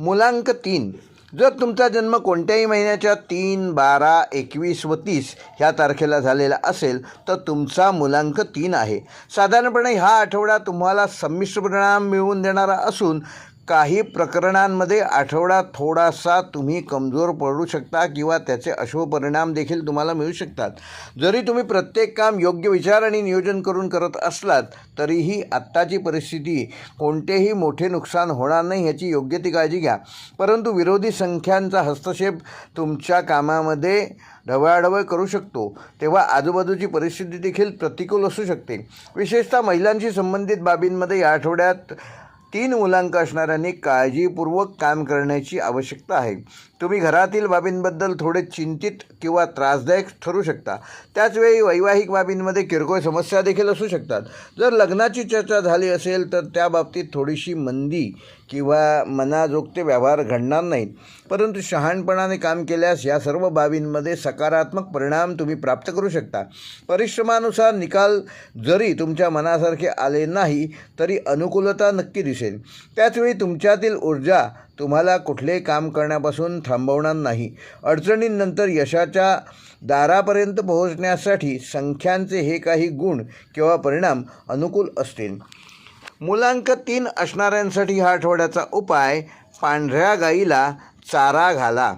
मुलांक तीन. जर तुमचा जन्म कोणत्याही महिन्याच्या तीन बारा एकवीस व तीस ह्या तारखेला झालेला असेल तर तुमचा मुलांक तीन आहे. साधारणपणे हा आठवडा तुम्हाला संमिश्र परिणाम मिळवून देणारा असून काही प्रकरणांमध्ये आठवडा थोडासा तुम्ही कमजोर पडू शकता किंवा त्याचे अशुभ परिणाम देखील तुम्हाला मिळू शकतात. जरी तुम्ही प्रत्येक काम योग्य विचार आणि नियोजन करून करत असलात तरीही आत्ताची परिस्थिती कोणतेही मोठे नुकसान होणार नाही ह्याची योग्य ती काळजी घ्या. परंतु विरोधी संख्यांचा हस्तक्षेप तुमच्या कामामध्ये ढवळाढवळ करू शकतो. तेव्हा आजूबाजूची परिस्थिती देखील प्रतिकूल असू शकते. विशेषतः महिलांशी संबंधित बाबींमध्ये या आठवड्यात तीन मुलांक असणाऱ्यांनी काळजीपूर्वक काम करण्याची आवश्यकता आहे. तुम्ही घरातील बाबींबद्दल थोडे चिंतित किंवा त्रासदायक ठरू शकता. त्याचवेळी वैवाहिक बाबींमध्ये किरकोळ समस्या देखील असू शकतात. जर लग्नाची चर्चा झाली असेल तर त्या बाबतीत थोडीशी मंदी किंवा मनाजोगते व्यवहार घडणार नाहीत. परंतु शहाणपणाने काम केल्यास या सर्व बाबींमध्ये सकारात्मक परिणाम तुम्ही प्राप्त करू शकता. परिश्रमानुसार निकाल जरी तुमच्या मनासारखे आले नाही तरी अनुकूलता नक्की दिसेल. त्याचवेळी तुमच्यातील ऊर्जा तुम्हाला कुठलेही काम करण्यापासून थांबवणार नाही. अडचणींनंतर यशाच्या दारापर्यंत पोहोचण्यासाठी संख्यांचे हे काही गुण किंवा परिणाम अनुकूल असतील. मुलांक तीन असणाऱ्यांसाठी हा आठवड्याचा उपाय पांढऱ्या गाईला चारा घाला.